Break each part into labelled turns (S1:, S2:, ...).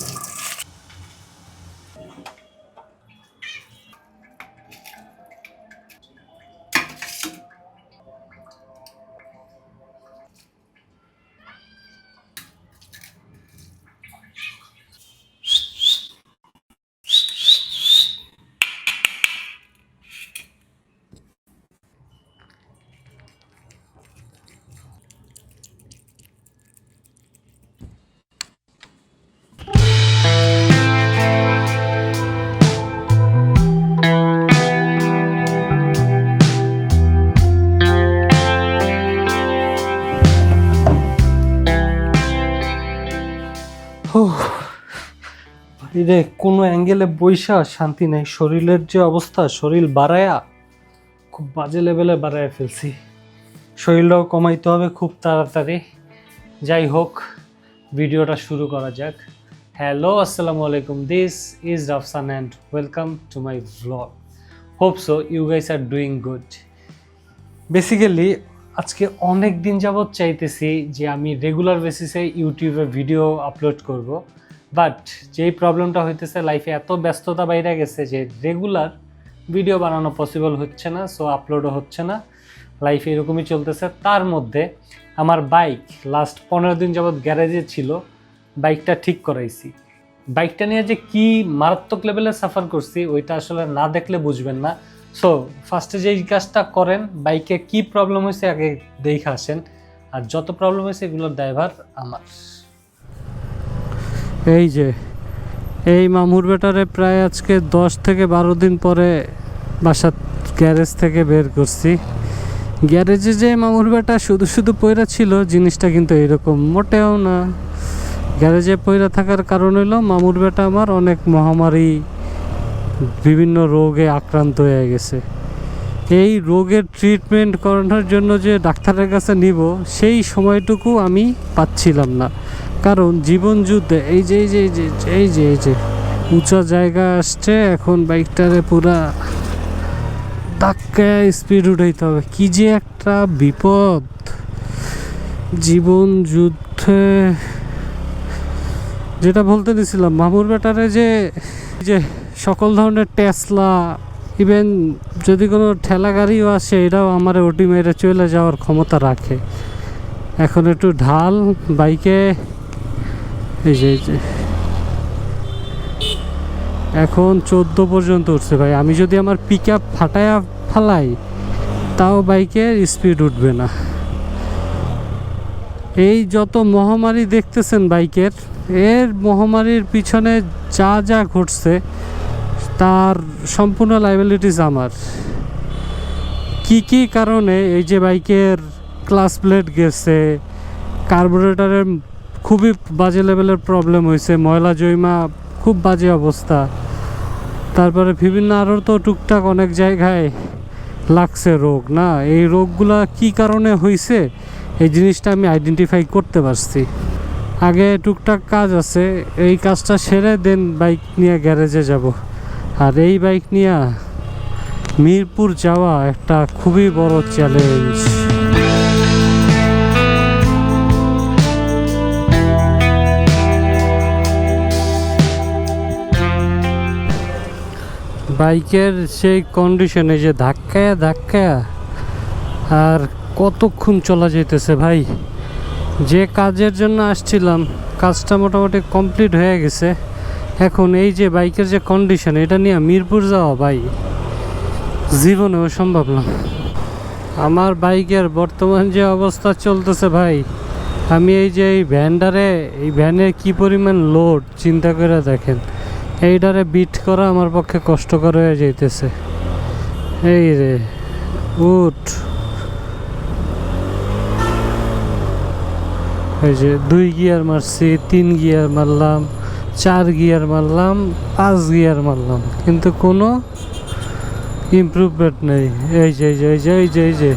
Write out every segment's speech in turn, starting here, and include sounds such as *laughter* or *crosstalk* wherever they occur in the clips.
S1: Thank you. রে কোনো অ্যাঙ্গেলে বৈশা, শান্তি নেই। শরীরের যে অবস্থা, শরীর বাড়ায়া, খুব বাজে লেভেলে বাড়ায় ফেলছি। শরীরটাও কমাইতে হবে খুব তাড়াতাড়ি। যাই হোক, ভিডিওটা শুরু করা যাক। হ্যালো, আসসালামু আলাইকুম। This is Rafsan and welcome to my vlog hope so you guys are doing good basically আজকে অনেক দিন যাবৎ চাইতেছি যে আমি রেগুলার বেসিসে ইউটিউবে ভিডিও আপলোড করব। বাট যেই প্রবলেমটা হইতেছে লাইফে এত ব্যস্ততা বাইরে গেছে যে রেগুলার ভিডিও বানানো পসিবল হচ্ছে না সো আপলোডও হচ্ছে না। লাইফে এরকমই চলতেছে। তার মধ্যে আমার বাইক লাস্ট পনেরো দিন যাবৎ গ্যারেজে ছিল বাইকটা ঠিক করাইছি। বাইকটা নিয়ে যে কি মারাত্মক লেভেলে সাফার করছি, ওইটা আসলে না দেখলে বুঝবেন না। সো ফার্স্টে যেই কাজটা করেন বাইকে কি প্রবলেম হয়েছে আগে দেখে আসেন। আর যত প্রবলেম হয়েছে এগুলোর ড্রাইভার আমার। এই যে, এই মামুর বেটারে প্রায় আজকে দশ থেকে বারো দিন পরে বাসার গ্যারেজ থেকে বের করছি। গ্যারেজে যে মামুর বেটা শুধু শুধু পয়রা ছিল, জিনিসটা কিন্তু এরকম মোটেও না। গ্যারেজে পয়রা থাকার কারণ হইল মামুর বেটা আমার অনেক মহামারী বিভিন্ন রোগে আক্রান্ত হয়ে গেছে। এই রোগের ট্রিটমেন্ট করানোর জন্য যে ডাক্তারের কাছে নিব, সেই সময়টুকু আমি পাচ্ছিলাম না। কারণ জীবন যুদ্ধে এই যে এই যে এই যে এই যে এই যে, উঁচা জায়গা আসছে, এখন বাইকটারে পুরা ধাক্কায় স্পিড উঠাইতে হবে। কি যে একটা বিপদ। জীবন যুদ্ধে যেটা বলতে দিছিলাম, মামুর ব্যাটারে যে যে সকল ধরনের টেসলা ইভেন যদি কোনো ঠেলা গাড়িও আসে এটাও আমার ওটি মেরে চলে যাওয়ার ক্ষমতা রাখে। এখন একটু ঢাল, বাইকে, এই যে এখন চোদ্দ পর্যন্ত উঠছে ভাই। আমি যদি আমার পিক আপ ফাটায়া ফালাই, তাও বাইকের স্পিড উঠবে না। এই যত মহামারী দেখতেছেন বাইকের, এর মহামারীর পিছনে যা যা ঘটছে তার সম্পূর্ণ লাইবিলিটিস আমার। কি কি কারণে এই যে বাইকের ক্লাস প্লেট গেছে কার্বোরেটারের খুবই বাজে লেভেলের প্রবলেম হয়েছে, ময়লা জৈমা খুব বাজে অবস্থা। তারপরে বিভিন্ন আরও তো টুকটাক অনেক জায়গায় লাগছে রোগ, না? এই রোগগুলা কি কারণে হয়েছে এই জিনিসটা আমি আইডেন্টিফাই করতে পারছি। আগে টুকটাক কাজ আছে, এই কাজটা সেরে দেন বাইক নিয়ে গ্যারেজে যাব। আর এই বাইক নিয়ে মিরপুর যাওয়া একটা খুবই বড় চ্যালেঞ্জ বাইকের সেই কন্ডিশনে যে ধাক্কায় ধাক্কায় আর কতক্ষণ চলা যেতেছে ভাই? যে কাজের জন্য আসছিলাম, কাজটা মোটামুটি কমপ্লিট হয়ে গেছে। এখন এই যে বাইকের যে কন্ডিশন এটা নিয়ে মিরপুর যাওয়া ভাই, জীবনেও সম্ভব না। আমার বাইকের বর্তমান যে অবস্থা চলতেছে ভাই, আমি এই যে এই ভ্যানটারে, এই ভ্যানের কি পরিমাণ লোড চিন্তা করে দেখেন। এইটারে বিট করা আমার পক্ষে কষ্টকর হয়ে যাইতেছে। এই রে, উঠ। এই যে দুই গিয়ার মারছি, তিন গিয়ার মারলাম। চার গিয়ার মারলাম, পাঁচ গিয়ার মারলাম, কিন্তু কোনো ইমপ্রুভমেন্ট নেই। এই যে এই যে এই যে এই যে এই যে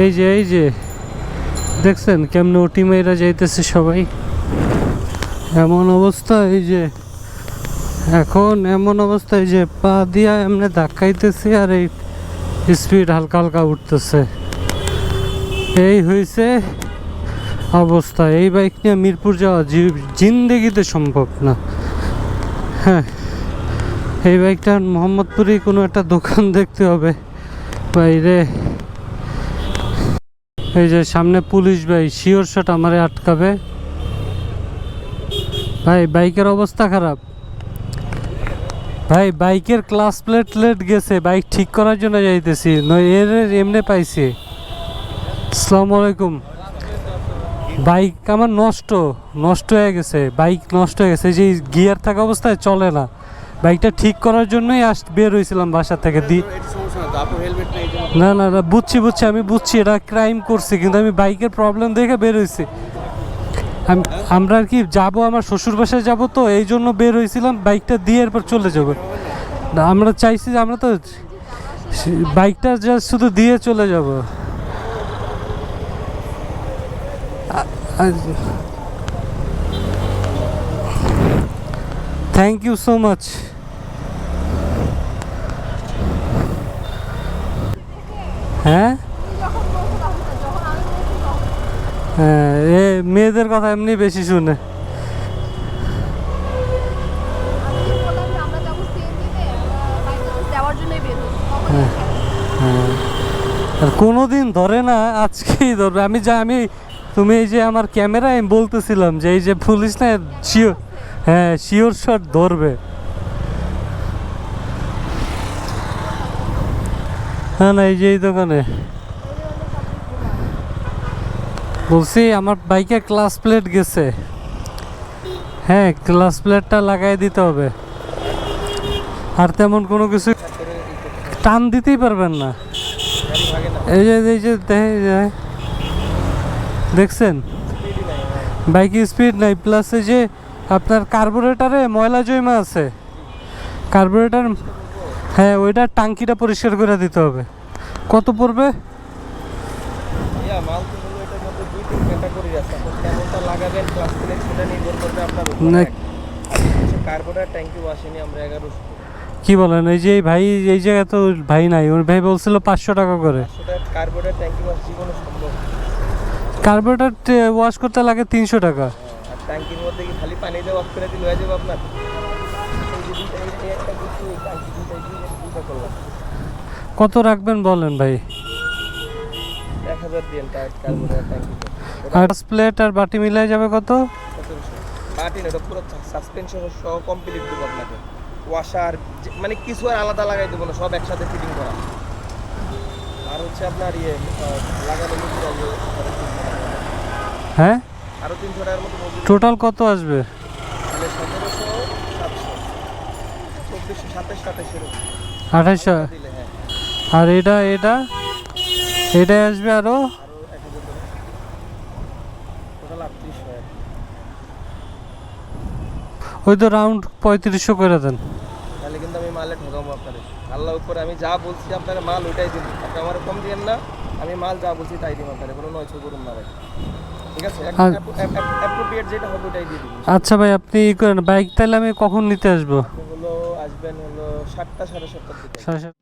S1: এই যে এই যে। দেখছেন কেমনে ওটি মেয়েরা যাইতেছে সবাই? এমন অবস্থা, এই যে, এখন এমন অবস্থা, এই যে, পা দিয়া এমনি ধাক্কাইতেছি আর এই স্পিড হালকা হালকা উঠতেছে। এই হয়েছে অবস্থা। এই বাইক নিয়ে মিরপুর যাওয়া জিন্দেগিতে সম্ভব না। হ্যাঁ এই বাইকটা মোহাম্মদপুরে কোনো একটা দোকান *laughs* দেখতে হবে। বাইরে এই যে সামনে পুলিশ ভাই, শিওর শট আমারে আটকাবে। ভাই, বাইকের অবস্থা খারাপ। ভাই, বাইকের ক্লাস প্লেট লেট গেছে, বাইক ঠিক করার জন্য যাইতেছি, নয় এর এমনি পাইছি। আসসালামু আলাইকুম। বাইক আমার নষ্ট নষ্ট হয়ে গেছে বাইক নষ্ট হয়ে গেছে যে গিয়ার থাকা অবস্থায় চলে না। বাইকটা ঠিক করার জন্যই আস বের হয়েছিলাম বাসা থেকে দি
S2: না
S1: না না না বুঝছি বুঝছি আমি বুঝছি এটা ক্রাইম করছি কিন্তু আমি বাইকের প্রবলেম দেখে বের হয়েছি। আম- আমরা আর কি যাব আমার শ্বশুর বাসায় যাব তো এই জন্য বের হয়েছিলাম বাইকটা দিয়ে এরপর চলে যাব। আমরা চাইছি যে আমরা তো বাইকটা জাস্ট শুধু দিয়ে চলে যাব। থ্যাংক ইউ সো মাচ হ্যাঁ? হ্যাঁ এ মেয়েদের কথা এমনি বেশি শুনে। হ্যাঁ আর কোনো দিন ধরে না আজকেই ধরবে। আমি যা আমি তুমি এই যে আমার ক্যামেরা আমি বলতেছিলাম যে এই যে পুলিশ না শিওর হ্যাঁ শিওর শট ধরবে। হ্যাঁ না এই যে এই দোকানে। বলছি আমার বাইকে ক্লাস প্লেট গেছে। হ্যাঁ ক্লাস প্লেটটা লাগাই দিতে হবে। আর তেমন কোনো কিছু টান দিতেই পারবেন না। এই যে এই যে দেখে এই যে, দেখছেন? বাইকে স্পিড নাই প্লাস এই যে আপনার কার্বোরেটারে ময়লা জমা আছে। কার্বোরেটার হ্যাঁ ওইটা টাঙ্কিটা পরিষ্কার করে দিতে হবে। কত পড়বে?
S2: এগারোশো
S1: কি বলেন এই যে ভাই এই জায়গায় তো ভাই নাই। ওর ভাই বলছিল পাঁচশো টাকা করে।
S2: সেটা কার্বোটার ট্যাঙ্কি জীবনে সম্ভব।
S1: কার্বোরেটার ওয়াশ করতে লাগে তিনশো টাকা।
S2: আর ট্যাঙ্কির মধ্যে কি খালি পানি দিয়ে ওয়াশ করে দিলে হয়ে যাবে আপনার?
S1: কত রাখবেন বলেন ভাই? আর প্লেট আর বাটি মিলাই যাবে কত?
S2: মার্টিন এটা পুরো সাসপেনশন সহ কমপ্লিট দেবো আপনাকে। ওয়াশার মানে কিছু আর আলাদা লাগাই দেবো না সব একসাথে ফিটিং করা। আর হচ্ছে আপনার ইয়ে লাগানো।
S1: হ্যাঁ?
S2: আরও তিনশো টাকার মতো
S1: টোটাল কত আসবে?
S2: তাহলে সতেরোশো সাতশো। চব্বিশশো সাতাশ সাতাশ
S1: আঠাশশো
S2: হ্যাঁ।
S1: আর এটা এটা? এটা আসবে
S2: আরও।
S1: ওই তো রাউন্ড পঁয়ত্রিশশো করে দেন।
S2: মালে ঠকাবো আপনারে আল্লাহ উপরে আমি যা বলছি আপনারা মাল ওইটাই দিন। আপনি আমার কম দিয়েন না আমি মাল যা বলছি তাই দিন আপনারে কোনো নয় করুন না ভাই। দিন।
S1: আচ্ছা ভাই আপনি করেন বাইক তাহলে আমি কখন নিতে আসব?
S2: হলো আসবেন হলো সাতটা সাড়ে সাতটার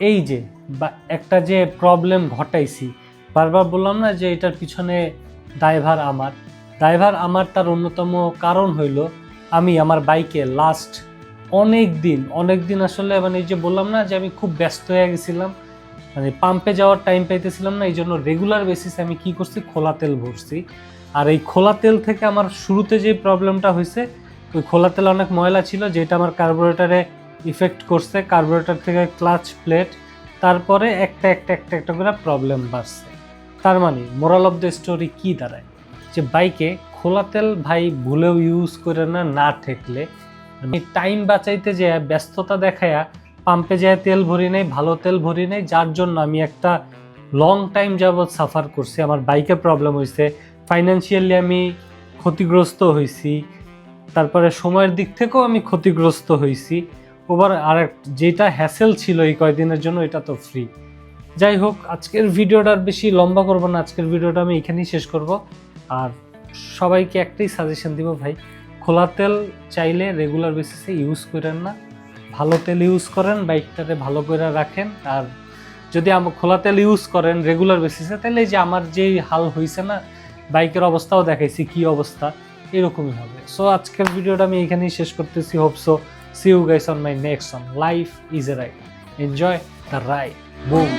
S3: এই যে একটা যে প্রবলেম ঘটাইছি বারবার বললাম না যে এটার পিছনে ড্রাইভার আমার। ড্রাইভার আমার তার অন্যতম কারণ হইল আমি আমার বাইকে লাস্ট অনেক দিন অনেক দিন আসলে মানে এই যে বললাম না যে আমি খুব ব্যস্ত হয়ে গেছিলাম মানে পাম্পে যাওয়ার টাইম পাইতেছিলাম না এই জন্য রেগুলার বেসিসে আমি কি করছি? খোলা তেল ভরছি। আর এই খোলা তেল থেকে আমার শুরুতে যে প্রবলেমটা হয়েছে, ওই খোলা তেল অনেক ময়লা ছিল, যেটা আমার কার্বোরেটারে ইফেক্ট করছে। কার্বোরেটার থেকে ক্লাচ প্লেট তারপরে একটা একটা একটা একটা করে প্রবলেম বাড়ছে। তার মানে মোরাল অফ দ্য স্টোরি কী দাঁড়ায়? যে বাইকে খোলা তেল ভাই ভুলেও ইউজ করে না না ঠেকলে। আমি টাইম বাঁচাইতে যে ব্যস্ততা দেখায়া পাম্পে যায় তেল ভরি নেই, ভালো তেল ভরি নেই, যার জন্য আমি একটা লং টাইম যাবৎ সাফার করছি। আমার বাইকে প্রবলেম হয়েছে ফাইন্যান্সিয়ালি আমি ক্ষতিগ্রস্ত হয়েছি তারপরে সময়ের দিক থেকেও আমি ক্ষতিগ্রস্ত হয়েছি ওবার আর যেটা হ্যাসেল ছিল এই কয়দিনের জন্য, এটা তো ফ্রি যাই হোক, আজকের ভিডিওটা আর বেশি লম্বা করব না, আজকের ভিডিওটা আমি এখানেই শেষ করব। আর সবাইকে একটাই সাজেশন দিব ভাই, খোলা তেল চাইলে রেগুলার বেসিসে ইউজ করেন না। ভালো তেল ইউজ করেন, বাইকটাতে ভালো করে রাখেন। আর যদি আমার খোলা তেল ইউজ করেন রেগুলার বেসিসে তাহলে যে আমার যেই হাল হয়েছে না, বাইকের অবস্থাও দেখাইছি কি অবস্থা, এরকমই হবে। সো আজকের ভিডিওটা আমি এখানেই শেষ করতেছি। Hope so see you guys on my next on life is a ride enjoy the ride boom